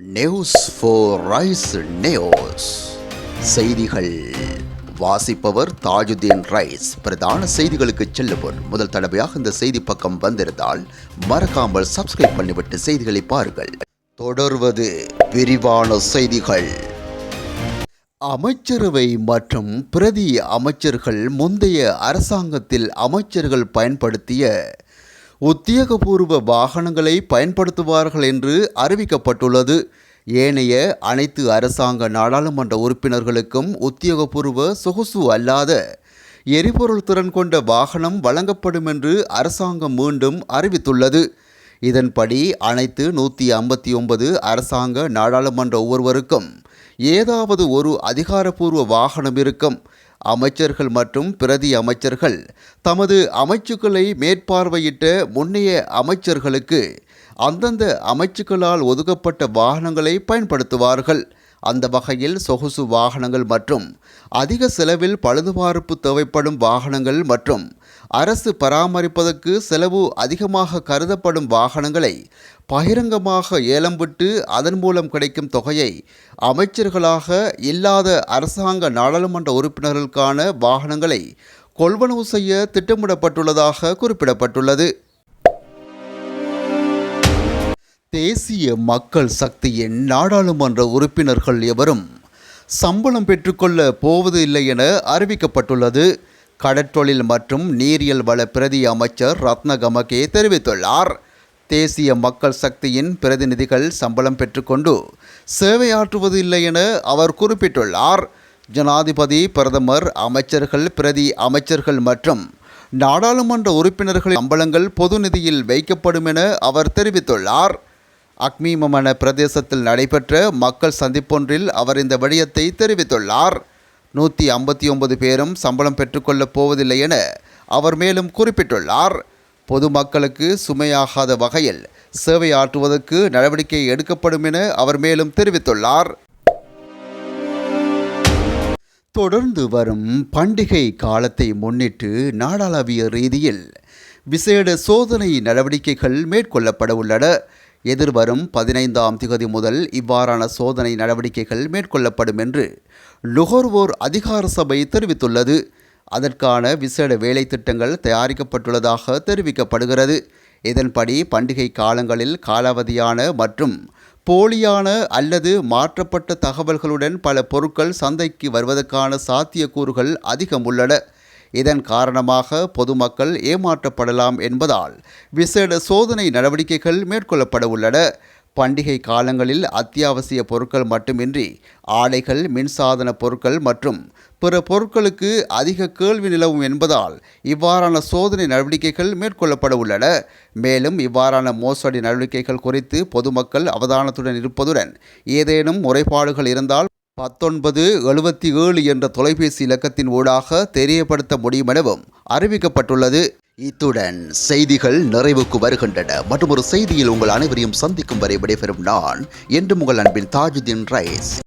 News four rice news செய்திகள். வாசிப்பவர் Tajuddin rice. பிரதான செய்திகளுக்கு செல்லுவோர். முதல் தடவையாக இந்த செய்தி பக்கம் வந்திருந்தால் மறக்காமல் சப்ஸ்கிரைப் பண்ணிவிட்டு செய்திகளை பாருங்கள். தொடர்வது விரிவான செய்திகள். அமைச்சரவை மற்றும் பிரதி அமைச்சர்கள் முந்தைய அரசாங்கத்தில் அமைச்சர்கள் பயன்படுத்திய உத்தியோகபூர்வ வாகனங்களை பயன்படுத்துவார்கள் என்று அறிவிக்கப்பட்டுள்ளது. ஏனைய அனைத்து அரசாங்க நாடாளுமன்ற உறுப்பினர்களுக்கும் உத்தியோகபூர்வ சொகுசு அல்லாத எரிபொருள் திறன் கொண்ட வாகனம் வழங்கப்படும் என்று அரசாங்கம் மீண்டும் அறிவித்துள்ளது. இதன்படி அனைத்து நூற்றி ஐம்பத்தி ஒன்பது அரசாங்க நாடாளுமன்ற ஒவ்வொருவருக்கும் ஏதாவது ஒரு அதிகாரப்பூர்வ வாகனம் இருக்கும். அமைச்சர்கள் மற்றும் பிரதி அமைச்சர்கள் தமது அமைச்சுக்களை மேற்பார்வையிட்ட முன்னைய அமைச்சர்களுக்கு அந்தந்த அமைச்சுக்களால் ஒதுக்கப்பட்ட வாகனங்களை பயன்படுத்துவார்கள். அந்த வகையில் சொகுசு வாகனங்கள் மற்றும் அதிக செலவில் பழுதுபார்ப்பு தேவைப்படும் வாகனங்கள் மற்றும் அரசு பராமரிப்பதற்கு செலவு அதிகமாக கருதப்படும் வாகனங்களை பகிரங்கமாக ஏலம் விட்டு அதன் மூலம் கிடைக்கும் தொகையை அமைச்சர்களாக இல்லாத அரசாங்க நாடாளுமன்ற உறுப்பினர்களுக்கான வாகனங்களை கொள்வனவு செய்ய திட்டமிடப்பட்டுள்ளதாக குறிப்பிடப்பட்டுள்ளது. தேசிய மக்கள் சக்தியின் நாடாளுமன்ற உறுப்பினர்கள் எவரும் சம்பளம் பெற்றுக்கொள்ள போவது இல்லை என அறிவிக்கப்பட்டுள்ளது. கடற்றொழில் மற்றும் நீரியல் வள பிரதி அமைச்சர் ரத்னகமகே தெரிவித்துள்ளார். தேசிய மக்கள் சக்தியின் பிரதிநிதிகள் சம்பளம் பெற்றுக்கொண்டு சேவையாற்றுவது இல்லை என அவர் குறிப்பிட்டுள்ளார். ஜனாதிபதி பிரதமர் அமைச்சர்கள் பிரதி அமைச்சர்கள் மற்றும் நாடாளுமன்ற உறுப்பினர்களின் சம்பளங்கள் பொது நிதியில் வைக்கப்படும் என அவர் தெரிவித்துள்ளார். அக்மீமமன பிரதேசத்தில் நடைபெற்ற மக்கள் சந்திப்பொன்றில் அவர் இந்த விடயத்தை தெரிவித்துள்ளார். நூற்றி ஐம்பத்தி ஒன்பது பேரும் சம்பளம் பெற்றுக்கொள்ளப் போவதில்லை என அவர் மேலும் குறிப்பிட்டுள்ளார். பொதுமக்களுக்கு சுமையாகாத வகையில் சேவை ஆற்றுவதற்கு நடவடிக்கை எடுக்கப்படும் என அவர் மேலும் தெரிவித்துள்ளார். தொடர்ந்து வரும் பண்டிகை காலத்தை முன்னிட்டு நாடாளாவிய ரீதியில் விசேட சோதனை நடவடிக்கைகள் மேற்கொள்ளப்பட உள்ளன. எதிர்வரும் பதினைந்தாம் திகதி முதல் இவ்வாறான சோதனை நடவடிக்கைகள் மேற்கொள்ளப்படும் என்று நுகர்வோர் அதிகார சபை தெரிவித்துள்ளது. அதற்கான விசேட வேலை திட்டங்கள் தயாரிக்கப்பட்டுள்ளதாக தெரிவிக்கப்படுகிறது. இதன்படி பண்டிகை காலங்களில் காலாவதியான மற்றும் போலியான அல்லது மாற்றப்பட்ட தகவல்களுடன் பல பொருட்கள் சந்தைக்கு வருவதற்கான சாத்தியக்கூறுகள் அதிகம் உள்ளன. இதன் காரணமாக பொதுமக்கள் ஏமாற்றப்படலாம் என்பதால் விசேட சோதனை நடவடிக்கைகள் மேற்கொள்ளப்பட உள்ளன. பண்டிகை காலங்களில் அத்தியாவசிய பொருட்கள் மட்டுமின்றி ஆடைகள் மின்சாதன பொருட்கள் மற்றும் பிற பொருட்களுக்கு அதிக கேள்வி நிலவும் என்பதால் இவ்வாறான சோதனை நடவடிக்கைகள் மேற்கொள்ளப்பட உள்ளன. மேலும் இவ்வாறான மோசடி நடவடிக்கைகள் குறித்து பொதுமக்கள் அவதானத்துடன் இருப்பதுடன் ஏதேனும் முறைப்பாடுகள் இருந்தால் பத்தொன்பது எழுபத்தி ஏழு என்ற தொலைபேசி இலக்கத்தின் ஊடாக தெரியப்படுத்த முடியும் எனவும் அறிவிக்கப்பட்டுள்ளது. இத்துடன் செய்திகள் நிறைவுக்கு வருகின்றன. மற்றும் ஒரு செய்தியில் உங்கள் அனைவரையும் சந்திக்கும் வரை விடைபெறும் நான் என்று உங்கள் அன்பின் தாஜுதீன் ரைஸ்.